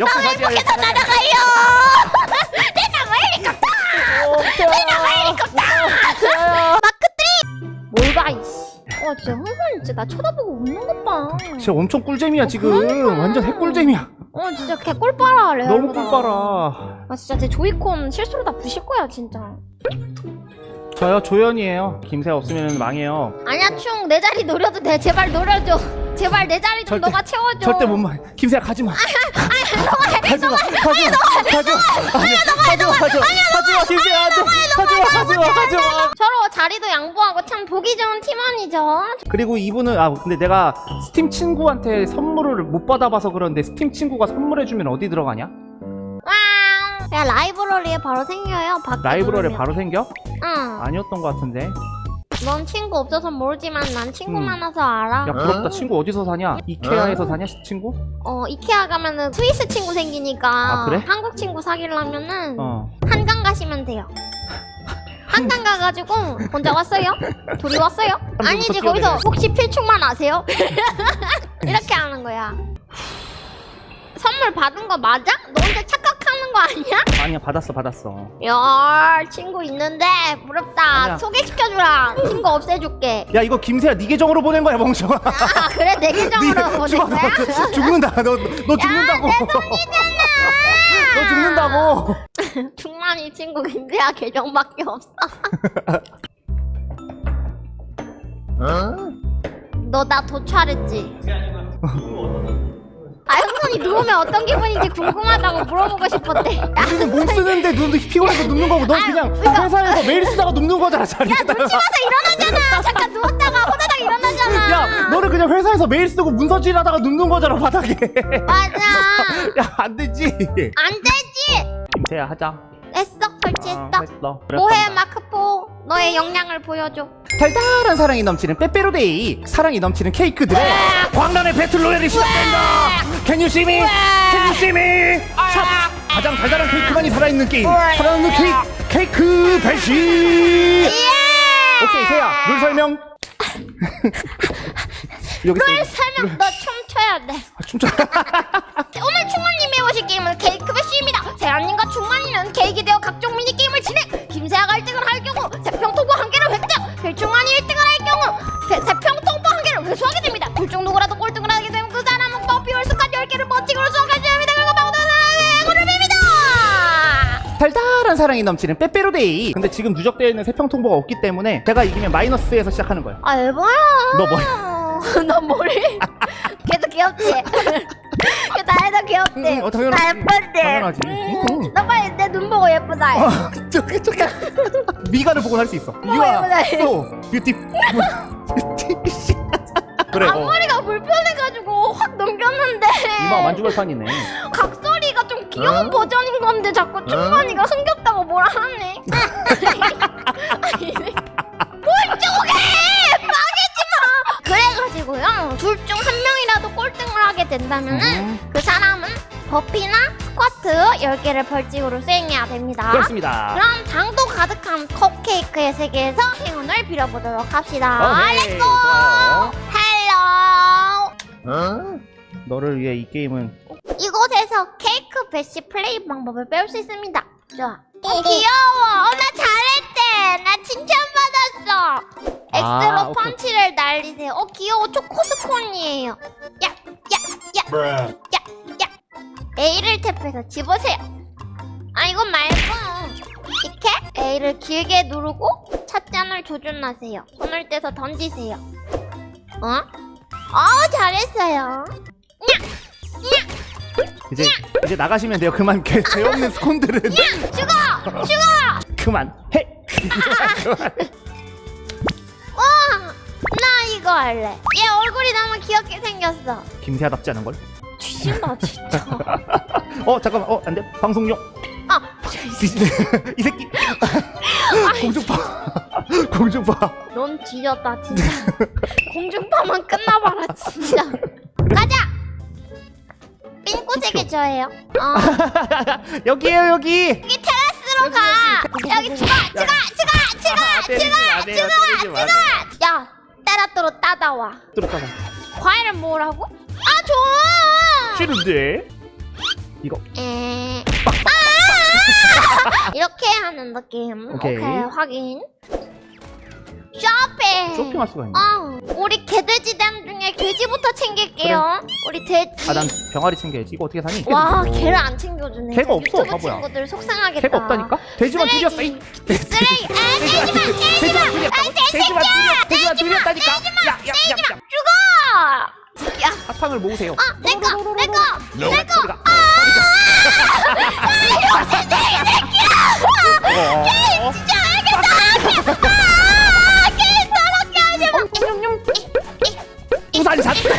역사까지 계속 날아가요. 내 나가 헬리콥터. 내 나가 헬리콥터. 마크 3. 뭘 봐, 이씨. 와, 진짜 흥분 진짜 나 쳐다보고 웃는 것 봐. 진짜 엄청 꿀잼이야 지금 그러니까. 완전 핵꿀잼이야 어, 진짜 개꿀 빨아, 레알. 너무 꿀빨아 아, 진짜 제 조이콘 실수로 다 부실 거야, 진짜. 저요 조연이에요 김새 없으면 망해요 아니야, 충, 내 자리 노려도 돼. 제발 노려줘. 제발 내 자리 좀 절대- 너가 채워줘. 절대 못 망해 김새야 가지마 가지마 가지마 가지마 가지마 가지마 김새야 안돼 가지마 가지마 가지마 서로 자리도 양보하고 참 보기 좋은 팀원이죠. 그리고 이분은 아 근데 내가 스팀 친구한테 선물을 못 받아봐서 그런데 스팀 친구가 선물해주면 어디 들어가냐? 와우. 야, 라이브러리에 바로 생겨요. 밖에 라이브러리에 누르면. 바로 생겨? 응. 아니었던 것 같은데 넌 친구 없어서 모르지만 난 친구 음. 많아서 알아. 야 부럽다 친구 어디서 사냐? 이케아에서 사냐 친구? 어 이케아 가면은 스위스 친구 생기니까 아, 그래? 한국 친구 사귀려면은 어 한강 가시면 돼요. 한강 가가지고 혼자 왔어요? 둘이 왔어요? 아니지. 거기서 혹시 필충만 아세요? 이렇게 하는 거야. 선물 받은 거 맞아? 너 혼자 착각하는 거 아니야? 아니야 받았어 받았어 야 친구 있는데 부럽다. 아니야. 소개시켜주라. 친구 없애줄게. 야 이거 김새야 네 계정으로 보낸 거야 멍청아 아 그래 내 계정으로 보낸 죽어, 거야? 너 죽는다 너, 너 죽는다고 너 죽는다고 충만이 친구 김대야 계정밖에 없어. 너 나 도찰했지? 아 형선이 누우면 어떤 기분인지 궁금하다고 물어보고 싶었대. 야, 우리는 못 쓰는데 눈도 피곤해서 눕는 거고 넌 아유, 그냥 그러니까- 회사에서 매일 쓰다가 눕는 거잖아 자리에다가 눈치 봐서 일어나잖아. 잠깐 누웠다가 호다닥 일어나잖아. 야 너는 그냥 회사에서 매일 쓰고 문서질 하다가 눕는 거잖아 바닥에 맞아. 야 안 되지 안 되지. 김새야 하자 했어 설치했어. 어, 했어 뭐해 마크포 너의 역량을 보여줘. 달달한 사랑이 넘치는 빼빼로데이 사랑이 넘치는 케이크들의 광란의 배틀로얄이 시작된다 Can you see me? Can you see me? 샵 가장 달달한 케이크만이 살아있는 게임 살아있는 케이크 케이크 배신 예! 오케이 세야 룰 설명 여기 설명 너 춤춰야 돼. 아, 춤춰 오늘 충만님이 오실 게임은 케이크 배쉬입니다. 사랑이 넘치는 빼빼로데이 근데 지금 누적되어 있는 세평 통보가 없기 때문에 제가 이기면 마이너스에서 시작하는 거야 아 에바야. 너 뭐- 너 머리. 걔도 귀엽지. 나애도 귀엽대. 응, 어, 당연하지. 나 예쁜데. 당연하지. 음, 응. 너 빨리 내 눈 보고 예쁘다. 해. 어, 저기 저기 미간을 보고 할 수 있어 You are so beautiful beauty 그래 어. 앞머리가 불편해가지고 확 넘겼는데 이마 만주벌판이네 좀 귀여운 버전인 건데 자꾸 충만이가 흥겹다고 뭐라 하네. 뭘 쪼개! 망했지 마 그래가지고요 둘 중 한 명이라도 꼴등을 하게 된다면은 음, 그 사람은 버피나 스쿼트 10개를 벌칙으로 수행해야 됩니다. 그렇습니다. 그럼 당도 가득한 컵케이크의 세계에서 행운을 빌어보도록 합시다. 오케이, 좋아요. 헬로 너를 위해 이 게임은 이곳에서 케이크 배시 플레이 방법을 배울 수 있습니다. 좋아. 어, 귀여워. 어, 나 잘했대. 나 칭찬받았어. X로 아, 오케이. 펀치를 날리세요. 어, 귀여워. 초코스콘이에요. 야, 야, 야, 야, 야. A를 탭해서 집으세요. 아, 이건 말고. 이렇게 A를 길게 누르고 찻잔을 조준하세요. 손을 떼서 던지세요. 어? 어, 잘했어요. 이제 이제 나가시면 돼요 그만 개 죄없는 스콘들은 죽어! 죽어! 그만 해 와! 나 이거 할래. 얘 얼굴이 너무 귀엽게 생겼어. 김세아답지 않은 걸? 뒤진다 진짜. 어 잠깐만 어 안돼 방송용 아, 이 새끼 공중파 공중파 넌 뒤졌다 진짜. 공중파만 끝나봐라 진짜. 삥꼬세게 저예요. 어, 여기에요 여기 여기 테라스로 가. 여기 죽어, 죽어, 죽어, 죽어, 때리지 마세요 때리지 마세요 야, 따라또로 따다와. 들어가봐 과일을 먹으라고? 아 좋아. 싫은데 이거 에... 아! 이렇게 하는 느낌. 오케이. 오케이, 확인. 쇼핑. 쇼핑할 수가 있네. 어, 우리 개돼지단 중에 돼지부터 챙길게요. 우리 돼지. 아 난 병아리 챙겨야지. 이거 어떻게 사니? 와, 어. 개를 안 챙겨주네. 개가 없어, 유튜브 바보야. 친구들 속상하겠다. 개가 없다니까? 돼지만 쓰레기. 줄였어. 이 쓰레기. 아, 돼지만, 돼지만. 돼지만 줄였다고? 돼지만 줄였 돼지만 줄였다니까. 야야야 죽어. 야, 사탕을 모으세요. 아, 내 거, 내 거. 내 거. 소리가. 어, 어. 진짜 알겠다. 아, 개 더럽게 하지 마. 우산 샷. 우산 샷.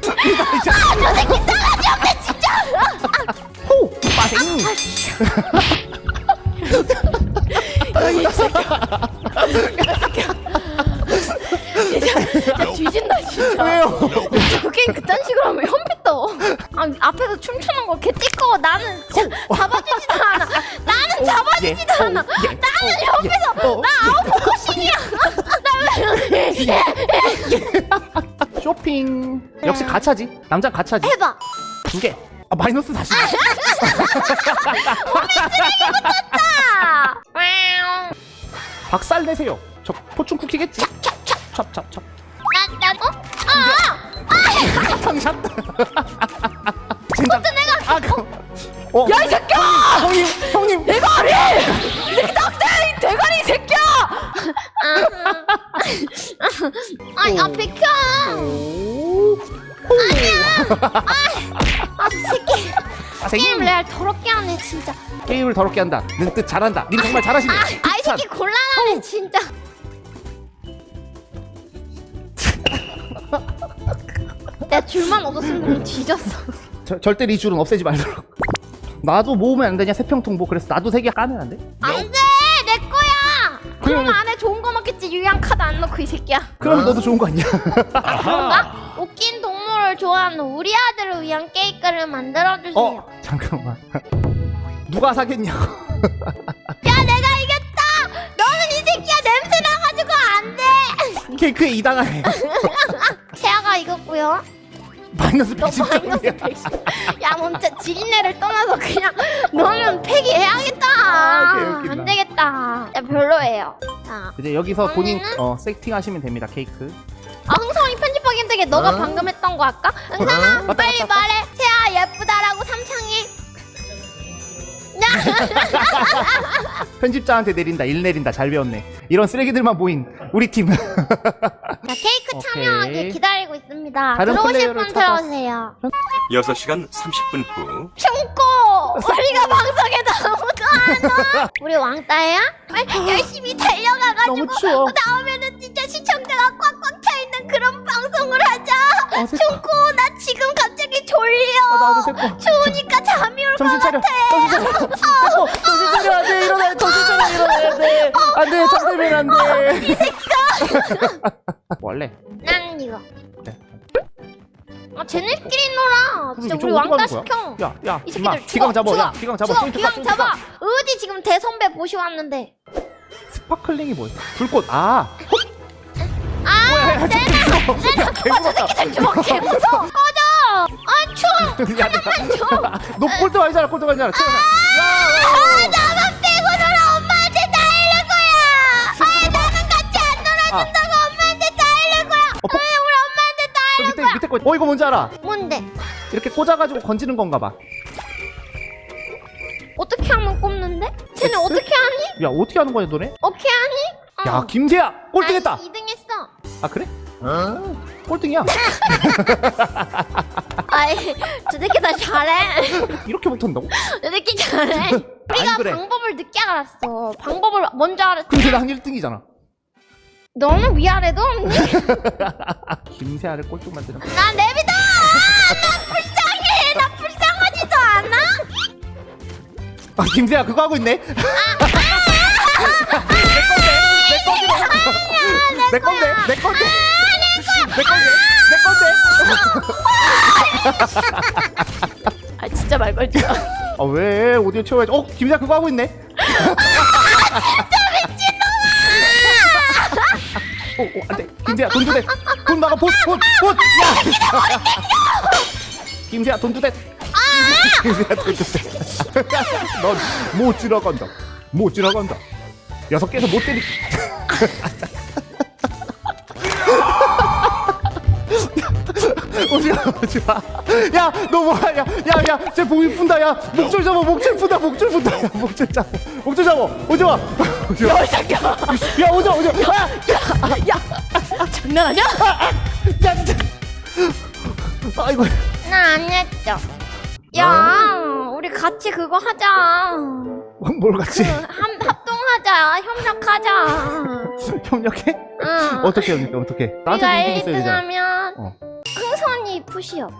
저 새끼 싸가지 없네 진짜. 호 빠생. 진짜 뒤진다 진짜. 왜요? 저 게임 그딴 식으로 하면 현피 떠. 아, 앞에서 춤추는 거 개띠꺼워. 나는 진짜 잡아주지도 않아. 나는 잡아주지도 예. 않아. 가차지. 남자 가차지. 해봐. 두 개. 아 마이너스 다시. 아. 박살 내세요. 저 포춘 쿠키겠지? 찹찹찹. 아, 이 새끼. 빠생. 게임 레알 더럽게 하네, 진짜. 게임을 더럽게 한다. 는 뜻 잘한다. 님 정말 잘하시네. 아, 아, 이 새끼 곤란하네, 진짜. 내가 줄만 얻었으면 뒤졌어. 저, 절대 이 줄은 없애지 말도록. 나도 모으면 안 되냐 세평통 보 그래서 나도 세 개 까면 안 돼? 안 돼! 내 거야! 그럼. 안에 좋은 거 먹겠지, 유양 카드 안 넣고, 이 새끼야. 그럼 너도 좋은 거 아니야? 그런가? 웃긴 동물을 좋아하는 우리 아들을 위한 케이크를 만들어주세요. 어 잠깐만. 누가 사겠냐고. 야, 내가 이겼다! 너는 이 새끼야, 냄새 나가지고 안 돼! 케이크에 이당하네. 채아가 이겼고요. 마이너스 너 110 마이너스 점이야. 110. 야, 너 진짜 지린내를 떠나서 그냥 너는 폐기해야겠다. 아, 개웃긴다. 안 되겠다. 야, 별로예요. 자, 이제 여기서 본인 언니는? 어, 세팅하시면 됩니다 케이크. 아, 하기 힘들게 너가 어? 방금 했던 거 할까? 흥성아, 맞다, 빨리 맞다, 말해. 채아 예쁘다라고 삼창이. 야, 편집자한테 내린다 일 내린다 잘 배웠네. 이런 쓰레기들만 모인 우리 팀. 자, 케이크 오케이. 참여하기 기다리고 있습니다. 다른 들어오실 플레이어를 분 찾아- 들어오세요. 6시간 30분 후 춤고 우리가 방송에 와. 우리 왕따야? 열심히 달려가가지고 너무 추워. 다음에는 진짜 시청자가 꽉꽉 차 있는 그런 방송을 하자. 어, 새거. 춤고 나 지금 갑자기 졸려. 아, 나도 새거. 추우니까 잠이 올 것 정신 차려. 같아. 정신 차려. 새거. 정신 차려 안 돼. 일어나. 정신 차려 일어나야 돼. 안 돼. 잠들면 안 돼. 이 새끼야. 원래 난 이거. 네. 아 쟤네끼리 놀아. 진짜 우리 왕따 시켜. 야, 야, 이 새끼들 기강 죽어, 잡아, 야, 죽어, 기강 잡아, 죽어, 기강 잡아. 가. 어디 지금 대선배 모셔왔는데. 스파클링이 뭐야? 불꽃, 아, 아, 뭐야, 야, 내가 야, 개무섭다. 새끼들 좀개 무서워. 꺼져. 아 추워. 야, 내가, 너 꼴등 아니잖아, 꼴등 아니잖아. 아 어, 이거 뭔지 알아? 뭔데? 이렇게 꽂아가지고 건지는 건가 봐. 어떻게 하면 꼽는데? 쟤네 X? 어떻게 하니? 야, 어떻게 하는 거야, 너네? 어떻게 하니? 어. 야, 김세야, 꼴등했다. 2등했어. 아, 그래? 꼴등이야. 아이 저 새끼 다 잘해. 이렇게 못한다고? 저 새끼 잘해. 우리가 그래. 방법을 늦게 알았어. 방법을 먼저 알았어. 근데 난 1등이잖아. 너는 위아래도 없니? 김세아를 꼴등 만드는 거. 나 내비둬! 나 불쌍해! 나 불쌍하지도 않아? 아, 김세아 그거 하고 있네. 내 건데, 내 건데, 내 건데, 내 건데, 내 건데. 아 진짜 말 걸지 마. 아 왜? 오디오 채워야지. 어, 김세아 그거 하고 있네. 어, 어, 안 돼. 김세아 돈 주대. 돈 봇, 봇, 봇. 야. 김세야 돈 아! 김세야 돈 주대 넌못 지나간다. 못 지나간다. 여섯 개에서 못 때리. 오지마 오지마. 야너 뭐야 야야야 쟤 목이 푼다 야. 목줄 잡아 목줄 푼다 목줄 푼다. 야 목줄 잡아 목줄 잡아. 오지마. 오지마. 야야 오지마 오지마 아! 야 장난하냐? 야. 아이고. 나 안 했죠. 야 우리 같이 그거 하자. 뭘 같이? 그 함, 합동하자. 협력하자. 협력해? 응. 어떻게 협력해 어떻게? 우리가 나한테 인생 있어야 1등 되잖아. 하면 어. 흥선이 푸시업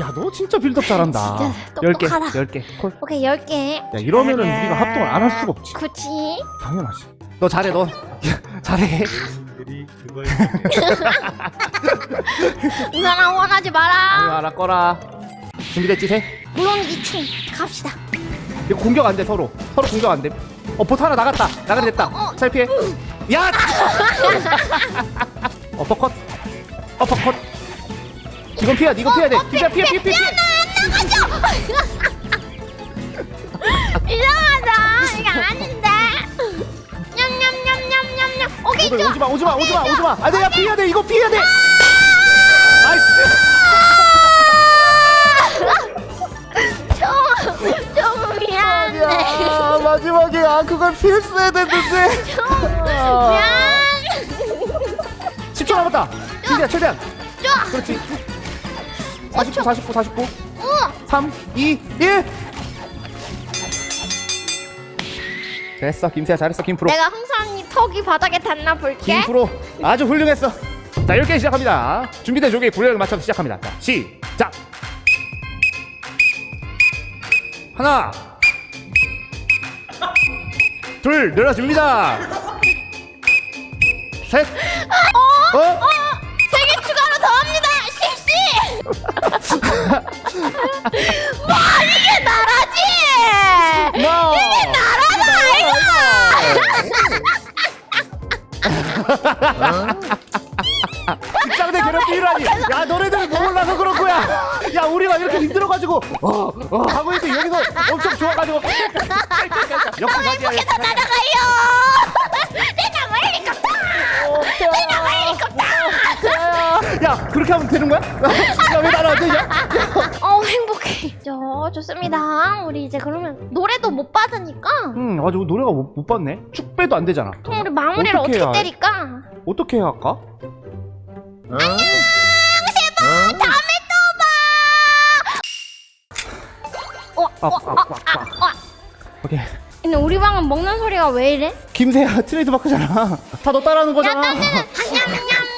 야 너 진짜 빌드업 잘한다. 진짜 10개 똑똑하다. 10개 콜. 오케이 10개. 야 이러면은 우리가 합동을 안 할 수가 없지. 그치? 당연하지 너 잘해 너. 잘해. 들이 그걸 우선아 원하지 마라. 알아 꺼라. 준비됐지 새? 물론 이충 갑시다. 이거 공격 안 돼 서로. 서로 공격 안돼. 어 보트 하나 나갔다. 나가게 됐다. 어, 어. 잘 피해. 야! 어퍼컷. 어퍼컷. 이건 피해야 돼 이건 피해야 돼. 피해 피해 피해 피해. 이상하다 이거 아닌 좋아 오지마 오지마 오지마 오지마. 안돼 야 피해야 돼 이거 피해야 돼. 나이스 좀, 좀 미안해 야 마지막에 아 그걸 피했어야 됐는데. 미안 10초 남았다. 진짜 최대한. 좋아 그렇지. 49 49 49 우와. 3 2 1 됐어 김세야 잘했어 김프로. 내가 흥선이 턱이 바닥에 닿나 볼게. 김프로 아주 훌륭했어. 자 이렇게 시작합니다. 준비된 조개의 구령을 맞춰서 시작합니다. 자 시작. 하나. 둘 내려줍니다. 셋. 어? 어? 직장대 괴롭히라니. 야 너네들 못 몰라서 그런 거야. 야 우리가 이렇게 힘들어가지고 어, 어 하고 있는데 여기서 엄청 좋아가지고. 역시 사기야 이거 날아가요. 내가 헬리콥터 내가 헬리콥터 야 그렇게 하면 되는 거야? 야왜? 어 행복해 저 좋습니다. 우리 이제 그러면 노래도 못 받으니까 음 아주 노래가 못, 못 봤네. 축배도 안 되잖아. 그럼 우리 마무리를 어떻게 어떻게 해야? 때릴까? 어떻게 해야 할까? 어, 아, 어, 아, 어, 아, 아, 아. 어. 오케이. 근데 우리 방은 먹는 소리가 왜 이래? 김세야 트레이드마크잖아. 다 너 따라하는 거잖아. 냠냠냠. 냠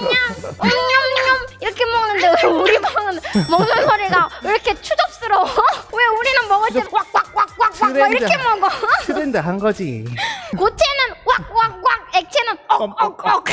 냠냠. 이렇게 먹는데 왜 우리 방은 먹는 소리가 왜 이렇게 추접스러워? 왜 우리는 먹을 때 꽉꽉꽉꽉꽉 막 이렇게. 먹어? 트렌드 한 거지 고체는 왁왁왁 액체는 억억억